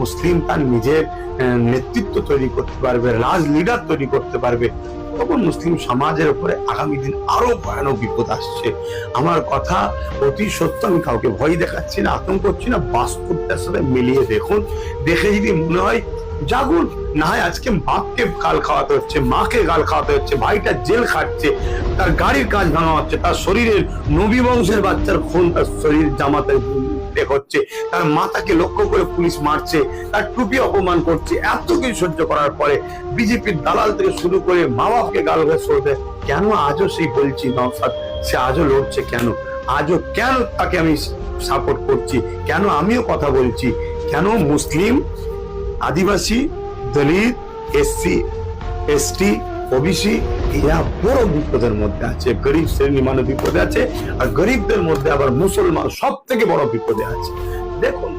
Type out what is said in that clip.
মুসলিম তার নিজের নেতৃত্ব তৈরি করতে পারবে, রাজ লিডার তৈরি করতে পারবে, তখন মুসলিম সমাজের উপরে আগামী দিন আরও ভয়ানক বিপদ আসছে। আমার কথা অতি সত্য, আমি কাউকে ভয় দেখাচ্ছি না, আতঙ্ক করছি না বাস্তবটার সাথে মিলিয়ে দেখুন। দেখে যদি মনে হয় জাগুন। না আজকে বাপকে গাল খাওয়াতে হচ্ছে, মাকে গাল খাওয়াতে হচ্ছে, ভাইটা জেল খাটছে তার গাড়ির কাজ ভাঙা হচ্ছে, তার শরীরের নবী বংশের বাচ্চার খুন, তার শরীর জামাতে হচ্ছে, তার মাথাকে লক্ষ্য করে পুলিশ মারছে, তার টুপি অপমান করছে, এত কিছু সহ্য করার পরে বিজেপির দালাল থেকে শুরু করে মা বাপকে গাল গাছ করতে কেন আজও সেই বলছি নওসাদ সে আজও লড়ছে কেন? আজও কেন তাকে আমি সাপোর্ট করছি? কেন আমিও কথা বলছি? কেন মুসলিম আদিবাসী, দলিত, এসসি, এসটি, ওবিসি, এরা বড় বিপদের মধ্যে আছে, গরিব শ্রেণি মানে বিপদে আছে, আর গরিবদের মধ্যে আবার মুসলমান সব থেকে বড় বিপদে আছে। দেখুন